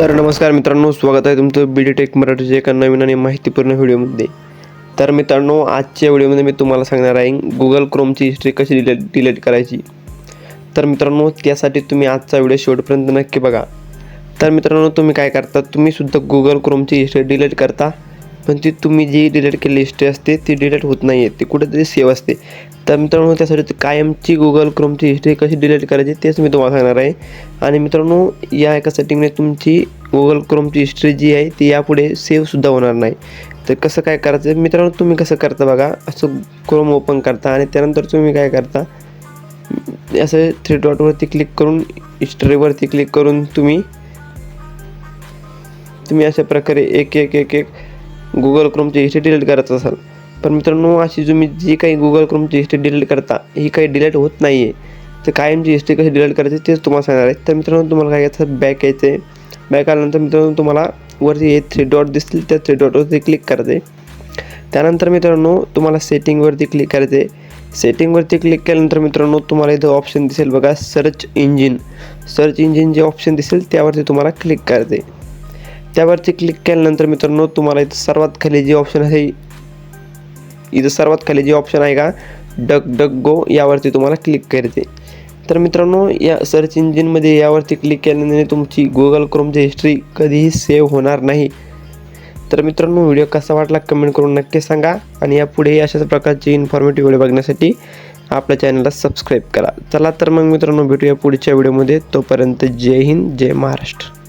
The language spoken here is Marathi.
तर नमस्कार मित्रांनो स्वागत आहे तुमचं बी डी टेक मराठीच्या एका नवीन आणि माहितीपूर्ण व्हिडिओमध्ये. तर मित्रांनो आजच्या व्हिडिओमध्ये मी तुम्हाला सांगणार आहे गुगल क्रोमची हिस्ट्री कशी डिलेट डिलीट करायची. तर मित्रांनो त्यासाठी तुम्ही आजचा व्हिडिओ शेवटपर्यंत नक्की बघा. तर मित्रांनो तुम्ही काय करता? तुम्हीसुद्धा गुगल क्रोमची हिस्ट्री डिलीट करता. पण ती तुम्ही जी डिलीट केलेली हिस्ट्री असते ती डिलीट होत नाही आहे ती कुठेतरी सेव्ह असते. तर मित्रांनो त्यासाठी कायमची गुगल क्रोमची हिस्ट्री कशी डिलीट करायची तेच मी तुम्हाला सांगणार आहे. आणि मित्रांनो या एका सेटिंगने तुमची गुगल क्रोमची हिस्ट्री जी आहे ती यापुढे सेव्हसुद्धा होणार नाही. तर कसं काय करायचं? मित्रांनो तुम्ही कसं करता बघा. असं क्रोम ओपन करता आणि त्यानंतर तुम्ही काय करता? असं थ्री डॉटवरती क्लिक करून हिस्ट्रीवरती क्लिक करून तुम्ही तुम्ही अशा प्रकारे एक एक एक एक गुगल क्रोमची हिस्ट्री डिलीट करत असाल. पण मित्रांनो अशी तुम्ही जी काही गुगल क्रोमची हिस्ट्री डिलीट करता ही काही डिलीट होत नाही आहे तर कायमची हिस्ट्री कशी डिलीट करायची तेच तुम्हाला सांगणार आहे. तर मित्रांनो तुम्हाला काय याचं बॅक यायचं आहे बॅक आल्यानंतर मित्रांनो तुम्हाला वरती हे थ्री डॉट दिसतील. त्या थ्री डॉटवरती क्लिक करते त्यानंतर मित्रांनो तुम्हाला सेटिंगवरती क्लिक करायचे. सेटिंगवरती क्लिक केल्यानंतर मित्रांनो तुम्हाला इथं ऑप्शन दिसेल बघा सर्च इंजिन सर्च इंजिन जे ऑप्शन दिसेल त्यावरती तुम्हाला क्लिक करते त्यावरती क्लिक केल्यानंतर मित्रांनो तुम्हाला इथं सर्वात खाली जे ऑप्शन आहे इथं सर्वात खाली जे ऑप्शन आहे का डक डक गो यावरती तुम्हाला क्लिक करते तर मित्रांनो या सर्च इंजिनमध्ये यावरती क्लिक केल्याने तुमची गुगल क्रोमची हिस्ट्री कधीही सेव्ह होणार नाही. तर मित्रांनो व्हिडिओ कसा वाटला कमेंट करून नक्की सांगा आणि यापुढे अशाच प्रकारचे इन्फॉर्मेटिव्ह व्हिडिओ बघण्यासाठी आपल्या चॅनलला सबस्क्राईब करा. चला तर मग मित्रांनो भेटूया पुढच्या व्हिडिओमध्ये तोपर्यंत जय हिंद जय महाराष्ट्र.